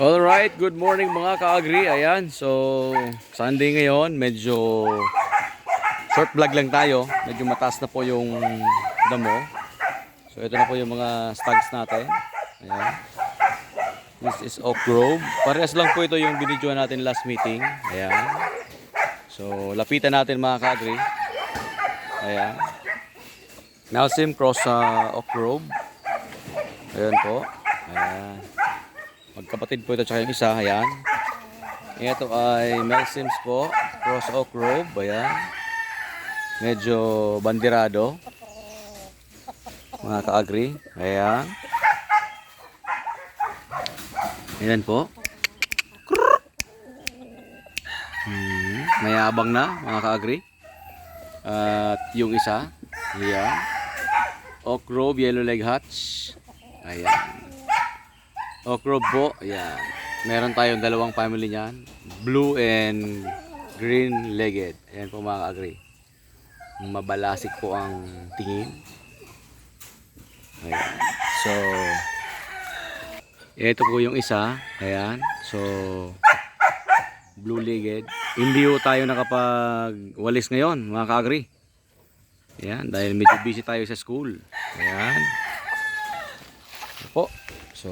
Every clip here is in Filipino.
Alright, good morning mga ka-agri. Ayan, so Sunday ngayon, medyo short vlog lang tayo. Medyo mataas na po yung damo. So ito na po yung mga stags natin. Ayan. This is Oak Grove. Parehas lang po ito yung binidyoan natin last meeting. Ayan. So lapitan natin mga ka-agri. Ayan. Now sim cross sa Oak Grove. Ayan po. Ayan. Magkapatid po ito tsaka yung isa, ayan. Ito ay Mel Sims po, Cross Oak Grove, ayan. Medyo bandirado. Mga ka-agri, ayan. Ayan po. Hmm, mayabang na, mga ka-agri. At yung isa, ayan. Oak Grove Yellow Leg Hatch. Ayan. Po, ayan. Meron tayong dalawang family niyan. Blue and green legged. Ayan po mga ka-agree. Mabalasik po ang tingin. Ayan. So, ito po yung isa. Ayan. So, blue legged. Hindi po tayo nakapag-walis ngayon mga ka-agree. Ayan. Dahil medyo busy tayo sa school. Ayan. Po. So,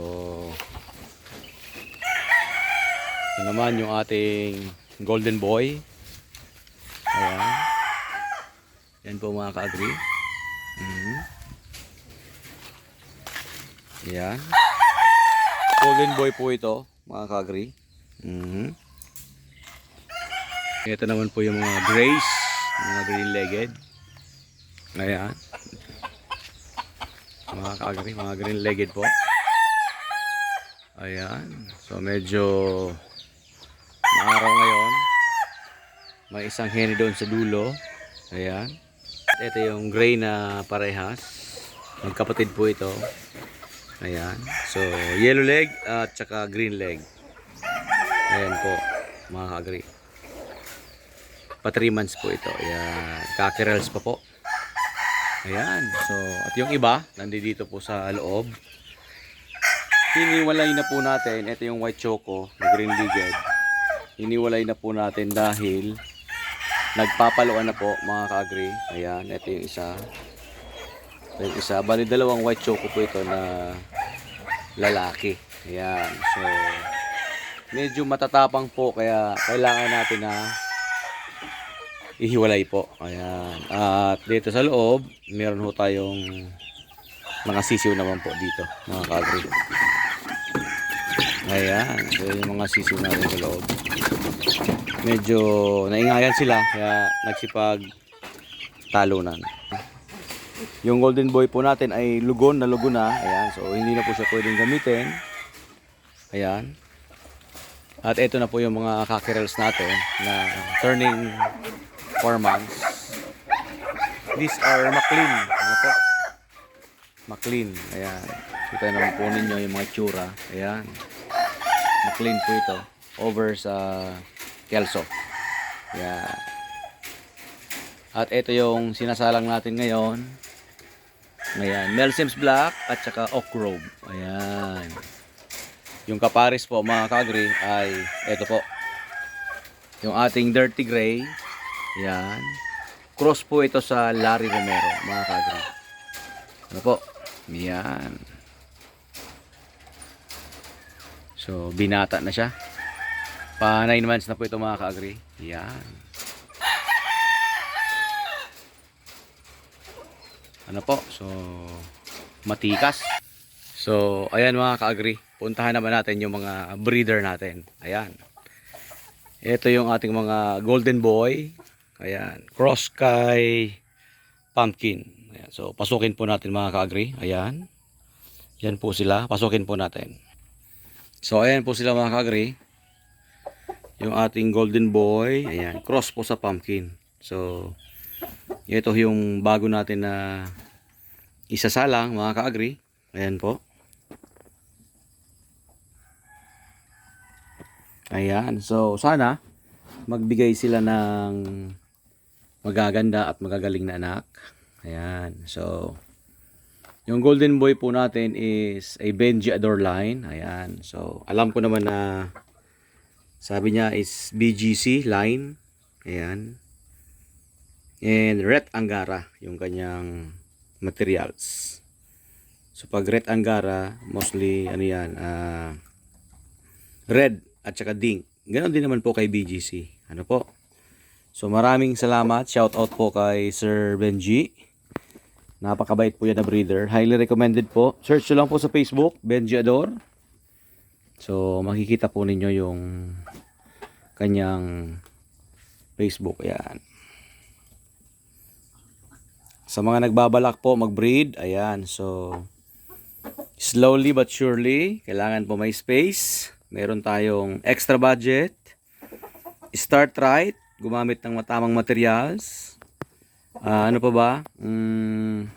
ito naman yung ating golden boy. Ayan. Yan po mga ka-agree. Mhm. Ayan. Golden boy po ito, mga ka-agree. Mhm. Ito naman po yung mga grays, mga green-legged. Ayan. Mga ka-agree, mga green-legged po. Ayan. So medyo maaraw ngayon. May isang hen doon sa dulo. Ayan. Ito yung gray na parehas. Magkapatid po ito. Ayan. So yellow leg at saka green leg. Ayan po. Mga ka-agree. Pa 3 months po ito. Ayan. Kakirels pa po. Ayan. So at yung iba nandito po sa loob. Hiniwalay na po natin, ito yung white choco, na green legged. Hiniwalay na po natin dahil nagpapaluan na po mga ka-agree. Ayan, ito yung isa. Ito yung isa. Bali dalawang white choco po ito na lalaki. Ayan. So, medyo matatapang po kaya kailangan natin na ihiwalay po. Ayan. At dito sa loob, meron ho tayong mga sisiw naman po dito, mga ka-agree. Ayan, so yung mga sisiw natin sa loob. Medyo naingayan sila, kaya nagsipag talunan. Yung golden boy po natin ay lugon na lugon na. Ayan, so hindi na po siya pwedeng gamitin. Ayan. At ito na po yung mga kakirels natin na turning 4 months. These are McLean. Ano po? McLean. Ayan. Kita naman po ninyo yung mga tsura. Ayan. McLean po ito. Over sa Kelso. Ayan. At ito yung sinasalang natin ngayon. Ayan. Mel Sims Black at saka Oak Grove. Ayan. Yung kaparis po mga kagri ay ito po. Yung ating Dirty Gray. Ayan. Cross po ito sa Larry Romero mga kagri. Ano po? Yan. So, binata na siya. Pa 9 months na po ito mga ka-agree. Yan. Ano po? So, matikas. So, ayan mga ka-agree. Puntahan naman natin yung mga breeder natin. Ayan. Ito yung ating mga golden boy. Ayan. Cross kay pumpkin. Ayan. So, pasukin po natin mga ka-agree. Ayan. Yan po sila. Pasukin po natin. So, ayan po sila mga ka-agree. Yung ating golden boy. Ayan. Cross po sa pumpkin. So, ito yung bago natin na isasalang mga ka-agree. Ayan po. Ayan. So, sana magbigay sila ng magaganda at magagaling na anak. Ayan. So, Yung golden boy po natin is a Benji Adore line. Ayan. So, alam ko naman na sabi niya is BGC line. Ayan. And Ret Angara, yung kanyang materials. So, pag Ret Angara, mostly, ano yan, ah, red at saka dink. Ganon din naman po kay BGC. Ano po? So, maraming salamat. Shout out po kay Sir Benji. Napakabait po yan na breeder. Highly recommended po. Search nyo lang po sa Facebook, Benji Ador. So, makikita po ninyo yung kanyang Facebook. Ayan. Sa mga nagbabalak po mag-breed, ayan. So, slowly but surely, kailangan po may space. Meron tayong extra budget. Start right. Gumamit ng matamang materials. Ah, ano pa ba? Mm,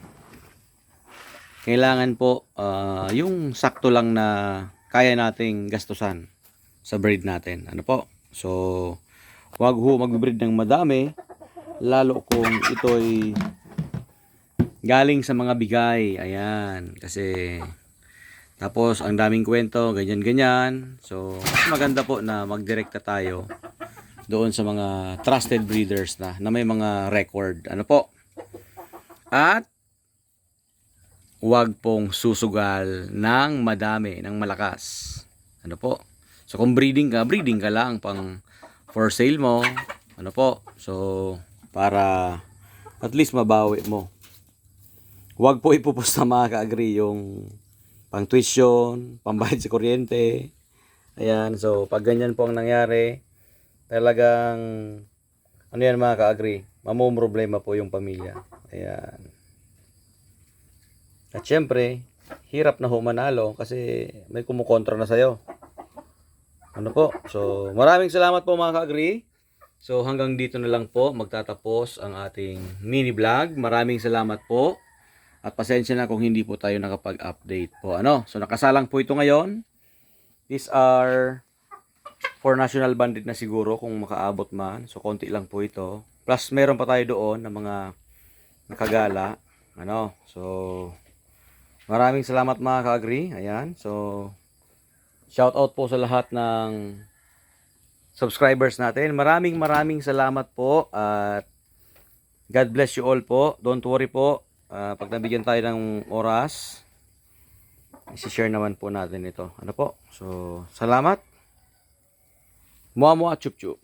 kailangan po ah, yung sakto lang na kaya nating gastusan sa breed natin. Ano po? So, wag ho mag-breed ng madami lalo kung ito'y galing sa mga bigay. Ayan. Kasi tapos ang daming kwento, ganyan-ganyan. So, maganda po na magdirekta tayo doon sa mga trusted breeders na na may mga record. Ano po? At huwag pong susugal ng madami, ng malakas. Ano po? So kung breeding ka, breeding ka lang pang for sale mo. Ano po? So para at least mabawi mo. Huwag po ipupos na mga ka-agree yung pang tuition, pambayad sa kuryente. Ayan, so pag ganyan po ang nangyari, talagang ano yan mga ka-agree, mamumroblema po yung pamilya. Ayan. At syempre, hirap na humanalo kasi may kumukontra na sa'yo. Ano po? So, maraming salamat po mga ka-agree. So, hanggang dito na lang po magtatapos ang ating mini vlog. Maraming salamat po. At pasensya na kung hindi po tayo nakapag-update po. Ano? So, nakasalang po ito ngayon. These are for national bandit na siguro kung makaabot man. So, konti lang po ito. Plus, meron pa tayo doon ng mga nakagala. Ano? So, maraming salamat mga ka-agree. Ayan. So, shout out po sa lahat ng subscribers natin. Maraming maraming salamat po at God bless you all po. Don't worry po. Ah, pag nabigyan tayo ng oras, isi-share naman po natin ito. Ano po? So, salamat. Muamua Çupçu.